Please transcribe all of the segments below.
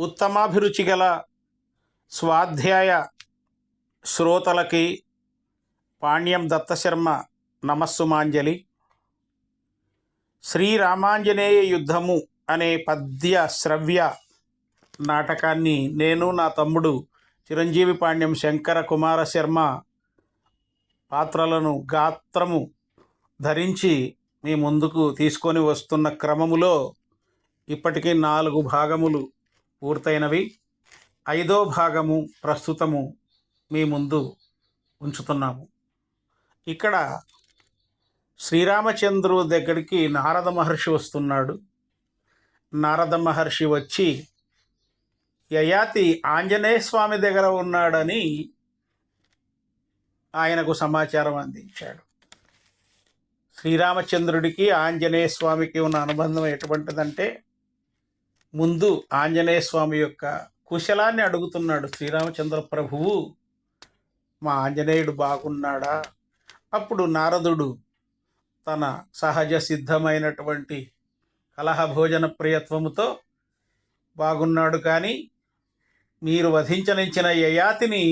ఉత్తమాభిరుచి గల స్వాధ్యాయ శ్రోతలకి పాణ్యం దత్తశర్మ నమస్సుమాంజలి. శ్రీరామాంజనేయ యుద్ధము అనే పద్య శ్రవ్య నాటకాన్ని నేను నా తమ్ముడు చిరంజీవి పాణ్యం శంకర కుమార శర్మ పాత్రలను గాత్రము ధరించి మీ ముందుకు తీసుకొని వస్తున్న క్రమములో ఇప్పటికీ నాలుగు భాగములు పూర్తయినవి. ఐదో భాగము ప్రస్తుతము మీ ముందు ఉంచుతున్నాము. ఇక్కడ శ్రీరామచంద్రు దగ్గరికి నారద మహర్షి వస్తున్నాడు. నారద మహర్షి వచ్చి యయాతి ఆంజనేయ స్వామి దగ్గర ఉన్నాడని ఆయనకు సమాచారం అందించాడు. శ్రీరామచంద్రుడికి ఆంజనేయ స్వామికి ఉన్న అనుబంధం ఎటువంటిదంటే ముందు ఆంజనేయ స్వామి యొక్క కుశలాన్ని అడుగుతున్నాడు శ్రీరామచంద్ర ప్రభువు. మా ఆంజనేయుడు బాగున్నాడా? అప్పుడు నారదుడు తన సహజ సిద్ధమైనటువంటి కలహ భోజన ప్రియత్వముతో బాగున్నాడు కానీ మీరు వధించనించిన యయాతిని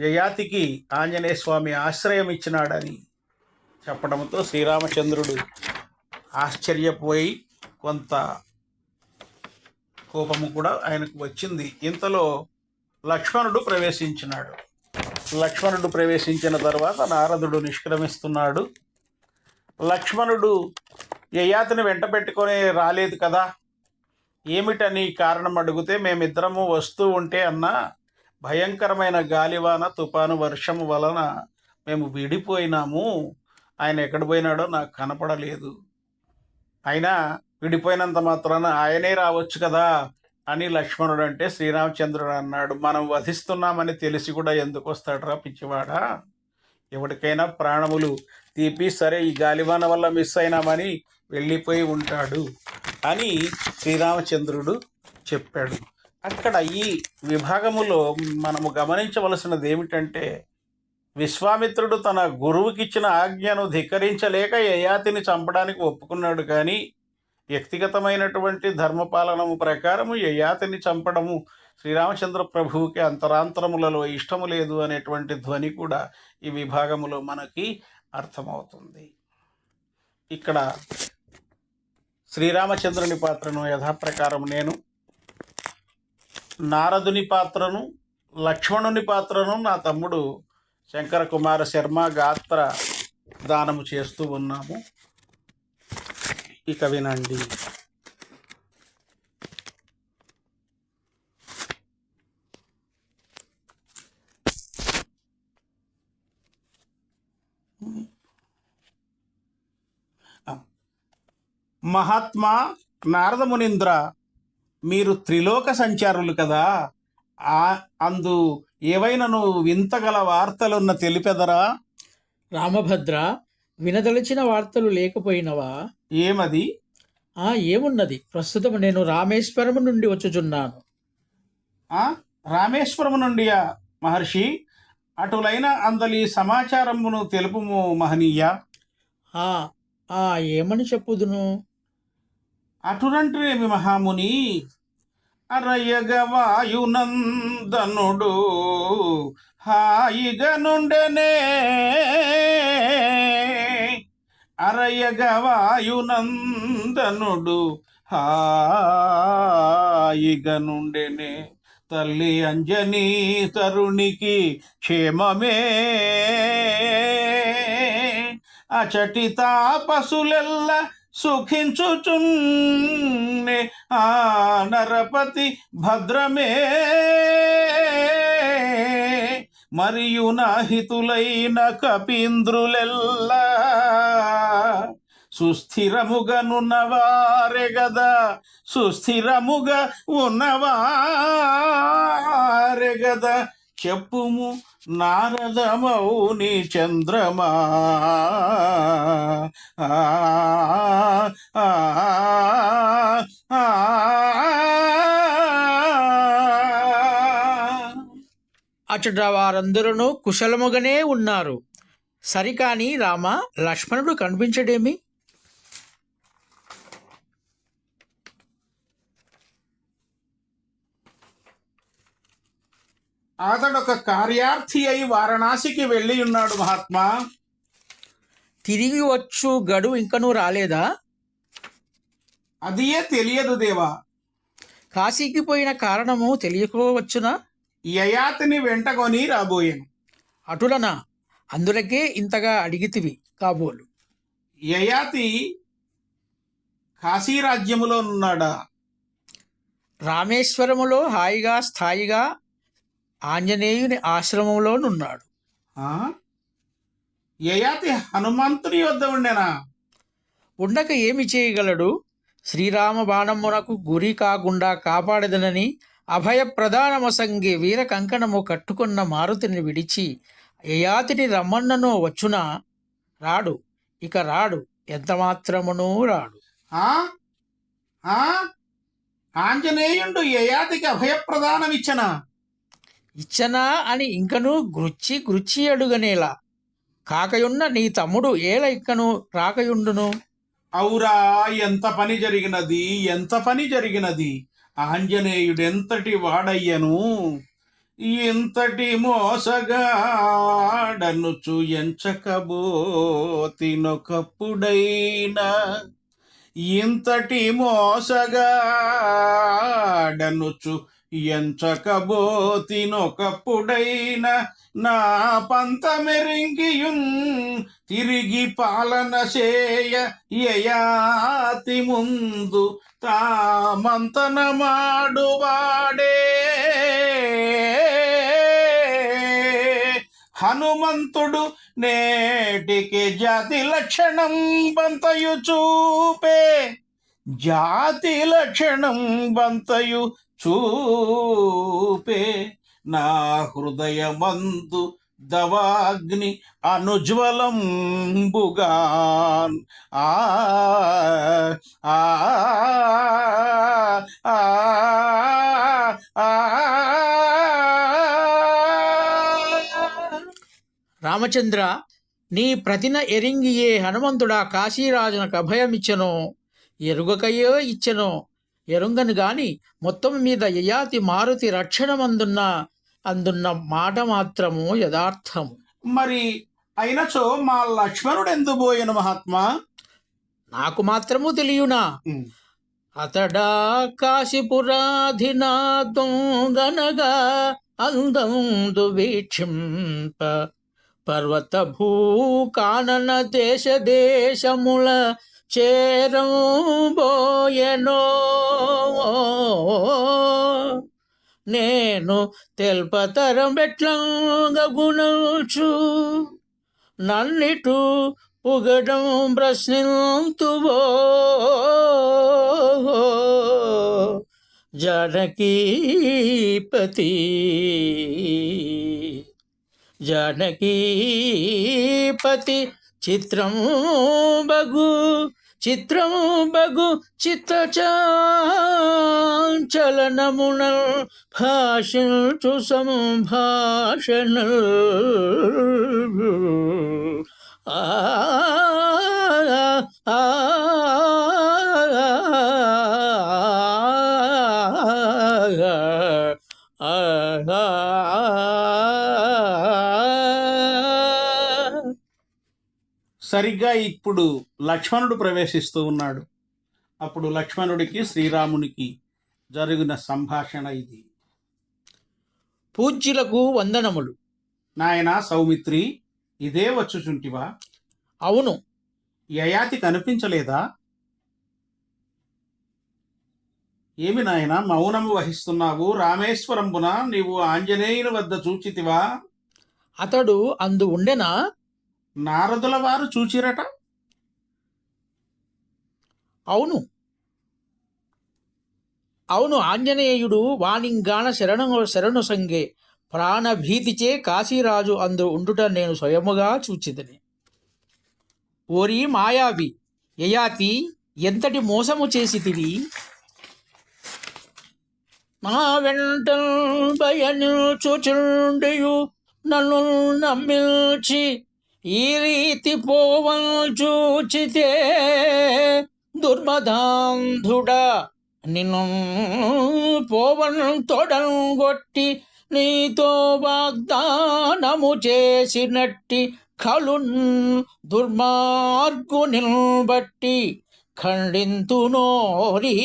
యయాతికి ఆంజనేయ స్వామి ఆశ్రయం ఇచ్చినాడని చెప్పడంతో శ్రీరామచంద్రుడు ఆశ్చర్యపోయి కొంత కోపము కూడా ఆయనకు వచ్చింది. ఇంతలో లక్ష్మణుడు ప్రవేశించినాడు. లక్ష్మణుడు ప్రవేశించిన తర్వాత నారదుడు నిష్క్రమిస్తున్నాడు. లక్ష్మణుడు యయాతిని వెంట పెట్టుకొని రాలేదు కదా? ఏమిటని కారణం? అడిగితే మేమిద్దరము వస్తూ ఉంటే అన్నా భయంకరమైన గాలివాన తుఫాను వర్షము వలన మేము విడిపోయినాము. ఆయన ఎక్కడ పోయినాడో నాకు కనపడలేదు. అయినా విడిపోయినంత మాత్రాన ఆయనే రావచ్చు కదా అని లక్ష్మణుడు అంటే శ్రీరామచంద్రుడు అన్నాడు. మనం వధిస్తున్నామని తెలిసి కూడా ఎందుకు వస్తాడరా పిచ్చివాడా? ఎవరికైనా ప్రాణములు తీపి సరే ఈ గాలివాన వల్ల మిస్ అయినామని వెళ్ళిపోయి ఉంటాడు అని శ్రీరామచంద్రుడు చెప్పాడు. అక్కడ ఈ విభాగములో మనము గమనించవలసినది ఏమిటంటే విశ్వామిత్రుడు తన గురువుకిచ్చిన ఆజ్ఞను ధిక్కరించలేక యయాతిని చంపడానికి ఒప్పుకున్నాడు కానీ వ్యక్తిగతమైనటువంటి ధర్మపాలనము ప్రకారము యయాతిని చంపడము శ్రీరామచంద్ర ప్రభువుకి అంతరాంతరములలో ఇష్టము లేదు అనేటువంటి ధ్వని కూడా ఈ విభాగములో మనకి అర్థమవుతుంది. ఇక్కడ శ్రీరామచంద్రుని పాత్రను యథాప్రకారం నేను నారదుని పాత్రను లక్ష్మణుని పాత్రను నా తమ్ముడు శంకర కుమార శర్మ గాత్ర దానము చేస్తూ ఉన్నాము. ఇక వినండి. మహాత్మా నారద మునీంద్ర మీరు త్రిలోక సంచారులు కదా. అందు అందు ఏవైనను వింతగల వార్తలున్న తెలిపెదరా? రామభద్ర వినదలిచిన వార్తలు లేకపోయినవా? ఏమది? ఆ ఏమున్నది? ప్రస్తుతం నేను రామేశ్వరము నుండి వచ్చుచున్నాను. ఆ? రామేశ్వరము నుండి మహర్షి? అటులైన అందలి సమాచారమును తెలుపుము మహనీయ. ఆ ఆ ఏమని చెప్పుదును? అటురంటేమి మహాముని? అరయగ వాయునందనుడు హాయిగా నుండెనే. అరయగవాయునందనుడు హాయిగ నుండెనే తల్లి అంజనీ తరుణికి క్షేమమే. అచటి తాపసులెల్ల సుఖించుచున్నే ఆ నరపతి భద్రమే. మరియు నాహితులైన కపీంద్రులెల్లా సుస్థిరముగనున్నవారే గదా సుస్థిరముగా ఉన్నవారే గదా చెప్పుము నారదమౌని చంద్రమా ఆ, అచట వారందరూ కుశలముగానే ఉన్నారు. సరికాని రామ లక్ష్మణుడు కనిపించడేమి? అతడొక కార్యార్థి అయి వారణాసికి వెళ్ళి ఉన్నాడు మహాత్మా. తిరిగి వచ్చు గడువు ఇంకనూ రాలేదా? అదియే తెలియదు దేవా. కాశీకి పోయిన కారణము తెలియకోవచ్చునా యయాతిని వెంటకొని రాబోయాను. అటులనా? అందులకే ఇంతగా అడిగితివి కాబోలు. యయాతి కాశీరాజ్యములో ఉన్నాడా రామేశ్వరములో హాయిగా స్థాయిగా ఆంజనేయుని ఆశ్రమంలోనున్నాడు? యయాతి హనుమంతుని వద్ద ఉండెనా? ఉండక ఏమి చేయగలడు? శ్రీరామ బాణమునకు గురి కాకుండా కాపాడదనని అభయ ప్రధానమసంగి వీర కంకణము కట్టుకున్న మారుతిని విడిచి యయాతిని రమ్మన్నను వచ్చునా? రాడు. ఇక రాడు. ఎంత మాత్రమునూ రాడు? ఆంజనేయుండు యయాతికి అభయప్రదానమిచ్చనా? ఇచ్చనా అని ఇంకనూ గృచ్చి గృచ్చి అడుగనేలా. కాకయున్న నీ తమ్ముడు ఏల ఇక్కను రాకయుండును? అవురా ఎంత పని జరిగినది? ఎంత పని జరిగినది? ఆంజనేయుడెంతటి వాడయ్యను? ఇంతటి మోసగాడనుచు ఎంచకబోతినొకప్పుడైనా ఇంతటి మోసగాడనుచు ఎంచకబోతినొకప్పుడైన నా పంత మెరింగియున్ తిరిగి పాలన చేయ యయాతి ముందు తామంతనమాడువాడే. హనుమంతుడు నేటికి జాతి లక్షణం బంతయు చూపే. జాతి లక్షణం బంతయు చూపే నా హృదయమందు దవాగ్ని అనుజ్వలంబుగాన్ ఆ ఆ ఆ ఆ. రామచంద్ర నీ ప్రతిన ఎరింగియే హనుమంతుడా కాశీరాజునకు అభయమిచ్చను ఎరుగకయో ఇచ్చెను ఎరుంగను గాని మొత్తం మీద యయాతి మారుతి రక్షణమందున్న అందున్న మాట మాత్రము యథార్థము. మరి అయినచో మా లక్ష్మణుడు ఎందు పోయెను మహాత్మా? నాకు మాత్రము తెలియనా? అతడా కాశీపురాధినా దొంగనగా అందందు వీక్షింప. పర్వత భూకానన దేశ దేశముల చేరంబోయెనో. నేను తెల్పతరం ఎట్లంగ గుణచు నన్నిటు పుగడం ప్రశ్నింతువో. జానకీపతి జానకీపతి చిత్రము బగు చిత్రము బగు చిత్త చలనమున భాషించు సంభాషణ ఆ సరిగ్గా ఇప్పుడు లక్ష్మణుడు ప్రవేశిస్తూ ఉన్నాడు. అప్పుడు లక్ష్మణుడికి శ్రీరామునికి జరిగిన సంభాషణ ఇది. పూజ్యులకు వందనములు. నాయనా సౌమిత్రి ఇదే వచ్చుచుంటివా? అవును. యయాతి కనిపించలేదా? ఏమి నాయన మౌనము వహిస్తున్నావు? రామేశ్వరంబున నీవు ఆంజనేయుని వద్ద చూచితివా? అతడు అందు ఉండెనా? నారదుల వారు చూచిరట? అవును. అవును ఆంజనేయుడు వాణింగాన శరణు శరణు సంగే ప్రాణభీతిచే కాశీరాజు అందు ఉండుట నేను స్వయముగా చూచిదని ఓరి మాయావి యయాతి ఎంతటి మోసము చేసితివి? మా వెంట భయను చూచుండియు నన్ను నమ్మించి ఈ రీతి పోవను చూచితే దుర్మదాంధుడా నిన్ను పోవను తొడను గొట్టి నీతో వాగ్దానము చేసినట్టి కలున్ దుర్మార్గుని బట్టి ఖండింతునోరి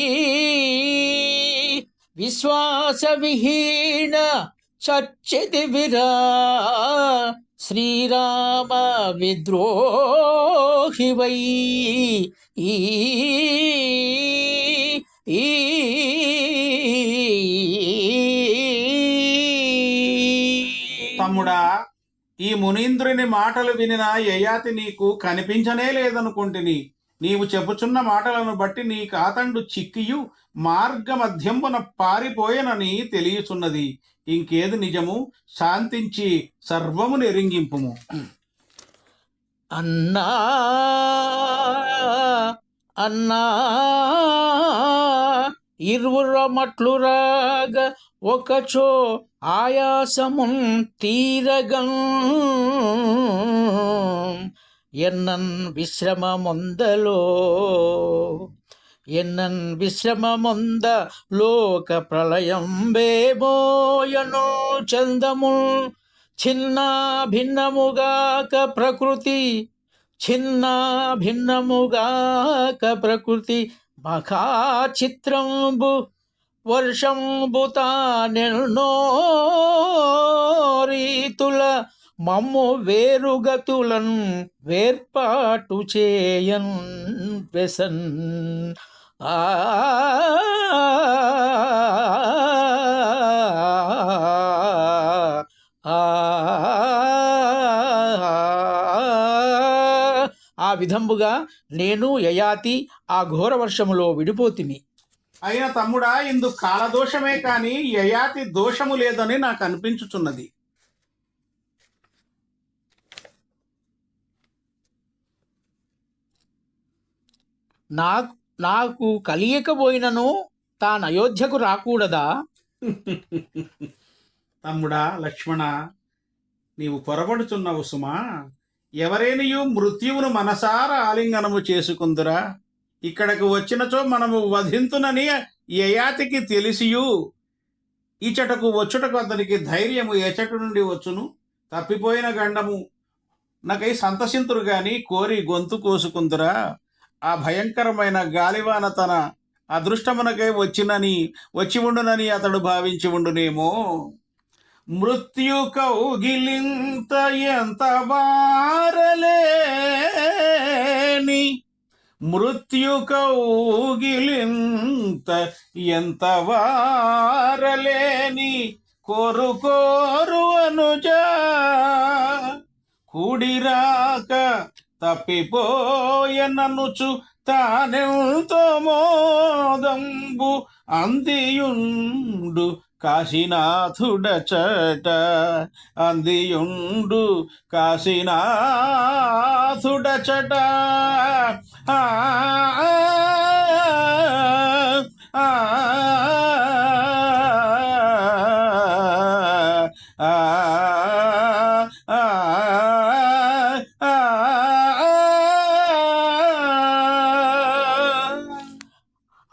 విశ్వాసవిహీన చచ్చిదివిరా శ్రీరామ విద్రోహివై. ఈ ఈ తమ్ముడా ఈ మునీంద్రుని మాటలు వినిన యయాతి నీకు కనిపించనే లేదనుకుంటుని. నీవు చెప్పుచున్న మాటలను బట్టి నీ కాతండు చిక్కియు మార్గ పారిపోయనని తెలియచున్నది. ఇంకేది నిజము? శాంతించి సర్వము నెరింగింపుము అన్నా అన్నా ఇరువుర మట్లు రాగ ఒకచో ఆయాసమున్ తీరగం. ఎన్నన్ విశ్రమమొందలో ఎన్నన్ విశ్రమమొంద లోక ప్రళయం బేబోయను చందముల్ చిన్న భిన్నముగాక ప్రకృతి చిన్న భిన్నముగాక ప్రకృతి మఖా చిత్రంబు వర్షంబుతానెన్నో రీతుల మమ్ము వేరుగతులన్ వేర్పాటు చేయన్ వెసన్ ఆ ఆ ఆ విధంబుగా నేను యయాతి ఆ ఘోర వర్షములో విడిపోతిని అయిన తమ్ముడా ఇందు కాలదోషమే కాని యయాతి దోషము లేదని నాకు అనిపించుచున్నది. నాకు నాకు కలియకపోయినను తాను అయోధ్యకు రాకూడదా? తమ్ముడా లక్ష్మణ నీవు పొరపడుచున్నావు సుమా. ఎవరేనియు మృత్యువును మనసారా ఆలింగనము చేసుకుందురా? ఇక్కడకు వచ్చినచో మనము వధింతునని యయాతికి తెలిసియు. ఇచటకు వచ్చుటకు అతనికి ధైర్యము ఎచట నుండి వచ్చును. తప్పిపోయిన గండము. నాకై సంతసింతురు గాని కోరి గొంతు కోసుకుందురా. ఆ భయంకరమైన గాలివాన తన అదృష్టమునకై వచ్చినని వచ్చి ఉండునని అతడు భావించి ఉండునేమో. మృత్యు కౌగిలింత ఎంత వారలేని మృత్యు కౌగిలింత ఎంత వారలేని కోరు కోరు అనుజా కూడిరాక తప్పిపోయననుచు తానెంతో మోదంబు అందియుండు కాశీనాథుడచట అందియుండు కాశీనాథుడచట ఆ, ఆ, ఆ,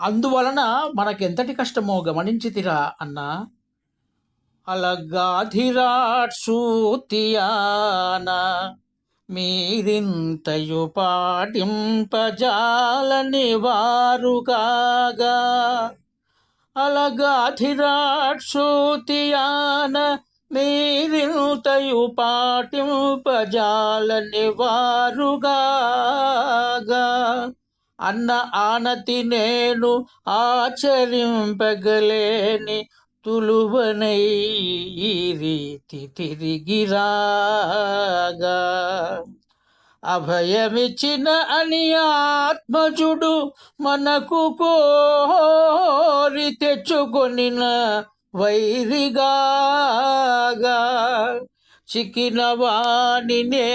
అందువలన మనకెంతటి కష్టమో గమనించితిరా అన్నా. అలగాధిరాట్ సూతియాన మీరింతయు పాటింపజాలని వారు కాగా అలగాధిరాట్ సూతియాన మీరింతయు పాటింపజాలని వారుగాగా. అన్న ఆనతి నేను ఆచరింపగలేని తులువనై ఈ రీతి తిరిగిరాగా అభయమిచ్చిన అని ఆత్మజుడు మనకు కోరి తెచ్చుకొనిన వైరిగాగా చికిన వాణినే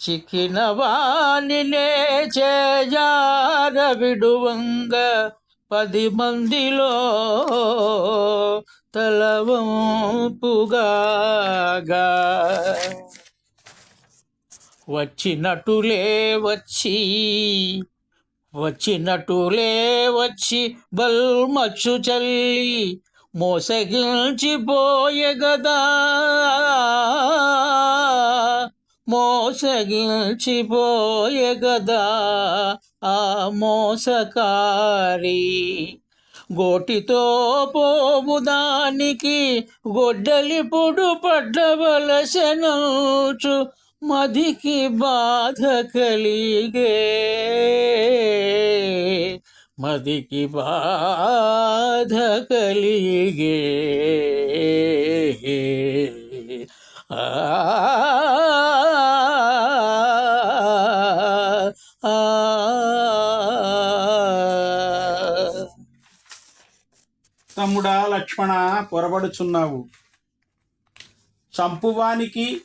చిక్కిన వాణినే చేజార విడువంగ పది మందిలో తలవంపుగాగా. వచ్చినటులే వచ్చి వచ్చినటులే వచ్చి బల్మచ్చు చల్లి మోసగించిపోయే గదా. మోసగిల్చిపోయే గదా ఆ మోసకారి. గోటితో పోవుదానికి గొడ్డలిపుడు పడ్డవలసనచు మదికి బాధ కలిగే. మదికి బాధ కలిగే. ఆ రాముడా లక్ష్మణ పొరబడుచున్నావు. చంపువానికి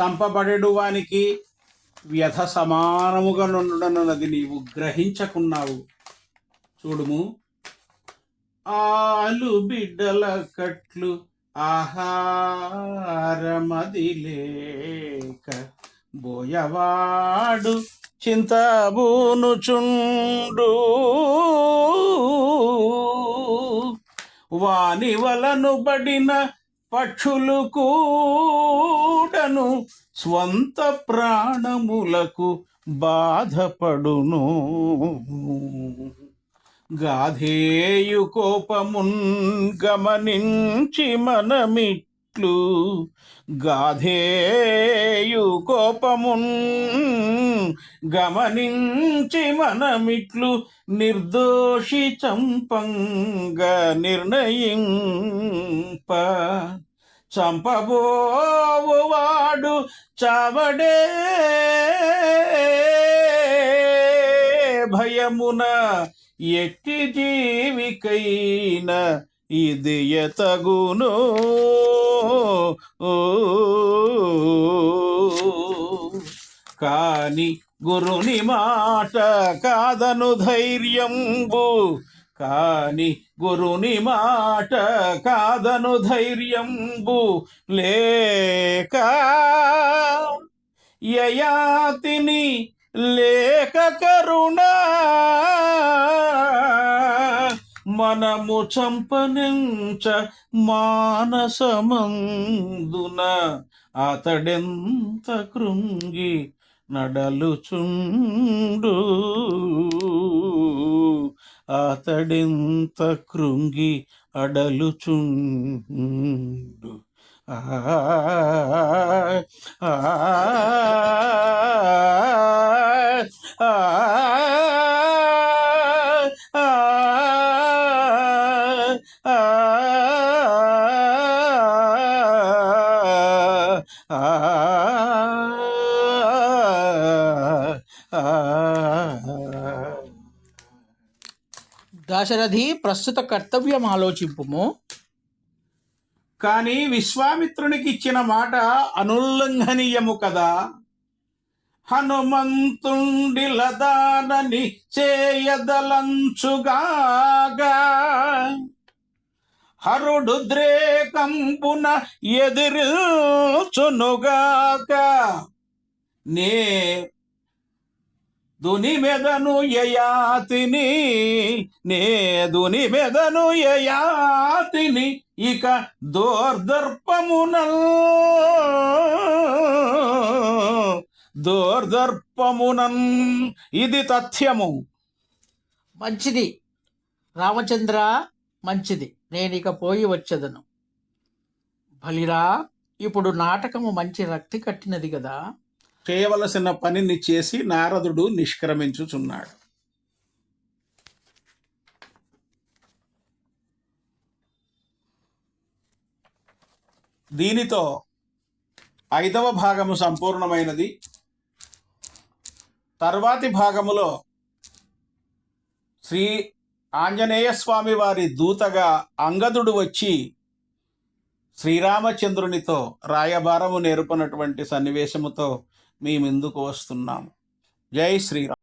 చంపబడెడు వానికి వ్యధ సమానముగా నుండునన్నది నీవు గ్రహించకున్నావు. చూడుము. ఆలు బిడ్డల కట్లు ఆహారమది లేక బోయవాడు చింతబూనుచుండు. వాని వలను బడిన పక్షులు కూడను. స్వంత ప్రాణములకు బాధపడును. గాధేయు కోపమున్ గమనించి మనమిట్లు గాధేయు కోపమున్ గమనించి మనమిట్లు నిర్దోషి చంపంగ నిర్ణయింప. చంపబోవాడు చావడే భయమున ఎట్టి జీవికైన ఇది ఎతగును? కాని గురుని మాట కాదను ధైర్యంబు. కాని గురుని మాట కాదను ధైర్యంబు. లేక యయాతిని లేక కరుణా మనము చంపనించ మానసమందున అతడెంత కృంగి నడలుచుండు? అతడెంత కృంగి అడలుచుండు? ఆ ఆ ఆ దాశరథి ప్రస్తుత కర్తవ్యం ఆలోచింపుము. కానీ విశ్వామిత్రునికి ఇచ్చిన మాట అనుల్లంఘనీయము కదా. హనుమంతుండి లదానని చేయదలంచుగాగా. హరుడు ద్రేకంపున ఎదిరిల్చునుగాక నే దుని మెదను యయాతిని నే దుని మెదను యయాతిని ఇక దోర్దర్పమునల్. దోర్దర్పమునన్ ఇది తథ్యము. మంచిది. రామచంద్ర మంచిది. నేనిక పోయి వచ్చేదను. బలిరా ఇప్పుడు నాటకము మంచి రక్తి కట్టినది కదా చేయవలసిన పనిని చేసి నారదుడు నిష్క్రమించుచున్నాడు. దీనితో ఐదవ భాగము సంపూర్ణమైనది. తర్వాతి భాగములో శ్రీ ఆంజనేయ స్వామి వారి దూతగా అంగదుడు వచ్చి శ్రీరామచంద్రునితో రాయబారము నేర్పనటువంటి సన్నివేశముతో మీ వస్తున్నాము? జై శ్రీరామ్.